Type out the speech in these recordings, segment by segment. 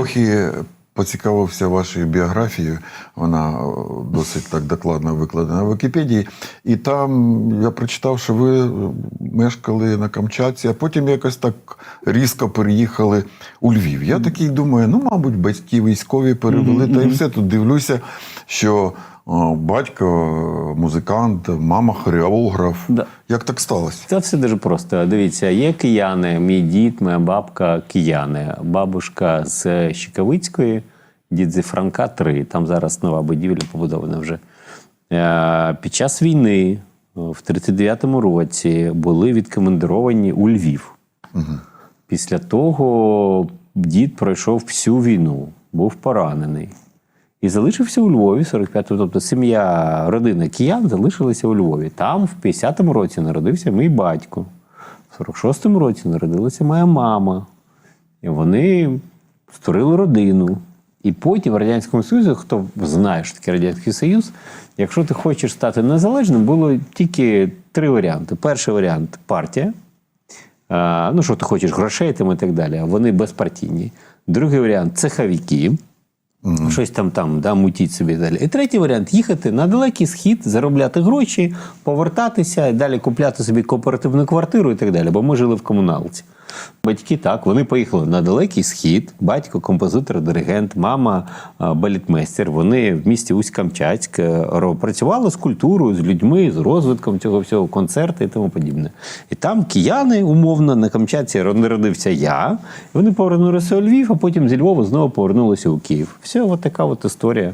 трохи поцікавився вашою біографією. Вона е, досить так докладно викладена в Вікіпедії. І там я прочитав, що ви мешкали на Камчатці, а потім якось так різко переїхали у Львів. Я такий думаю, ну, мабуть, батьки військові перевели, та і все тут дивлюся, що батько музикант, мама хореограф. Да. Як так сталося? Це все дуже просто. Дивіться, є кияни, мій дід, моя бабка кияни, бабушка з Щекавицької, дід зі Франка 3. Там зараз нова будівля побудована вже. Е, Під час війни е, в 39-му році були відкомендовані у Львів. Після того дід пройшов всю війну, був поранений. І залишився у Львові 45-го. Тобто сім'я, родина киян залишилася у Львові. Там в 50-му році народився мій батько. В 46-му році народилася моя мама. І вони створили родину. І потім в Радянському Союзі, хто знає, що таке Радянський Союз, якщо ти хочеш стати незалежним, було тільки три варіанти. Перший варіант партія. Ну, що ти хочеш грошей там і так далі, вони безпартійні. Другий варіант цеховики. Щось там там, да, мутіть собі далі. І третій варіант їхати на далекий схід, заробляти гроші, повертатися і далі купляти собі кооперативну квартиру і так далі. Бо ми жили в комуналці. Батьки так, вони поїхали на далекий схід. Батько, композитор, диригент, мама, а, балетмейстер. Вони в місті Усть-Камчатськ е, працювали з культурою, з людьми, з розвитком цього всього, концерти і тому подібне. І там кияни, умовно, на Камчатці народився я. Вони повернулися у Львів, а потім зі Львова знову повернулися у Київ. Все, от така от історія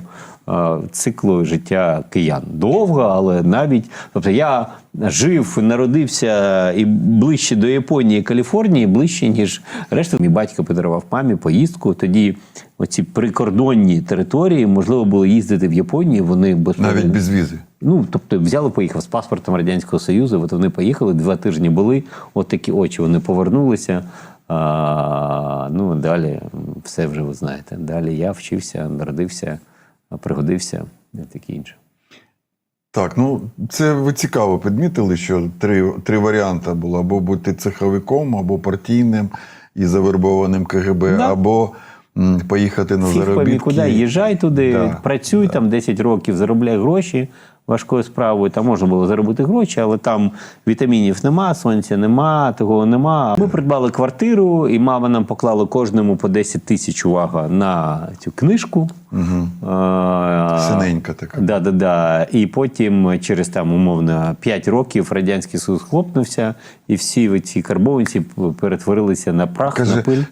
циклу життя киян. Довго, але навіть. Тобто я жив, народився і ближче до Японії Каліфорнії, ближче, ніж решта. Мій батько подарував мамі поїздку. Тоді оці прикордонні території можливо було їздити в Японію. Вони без Навіть без візи. Ну, тобто взяли, поїхав з паспортом Радянського Союзу. От вони поїхали, два тижні були, от такі очі. Вони повернулися. А, ну, далі все вже ви знаєте. Далі я вчився, народився, пригодився і таке інше. Так, ну це ви цікаво підмітили, що три, три варіанти було: або бути цеховиком, або партійним і завербованим КГБ, Да. або поїхати на Всіх заробітки. куди, їжджай туди, Да, працюй там 10 років, заробляй гроші важкою справою. Там можна було заробити гроші, але там вітамінів нема, сонця нема, того нема. Ми придбали квартиру, і мама нам поклала кожному по 10 тисяч увага на цю книжку. Угу. Синенька така. Да, да, да. І потім, через там умовно 5 років, радянський союз хлопнувся, і всі ці карбованці перетворилися на прах, Каже, на пиль.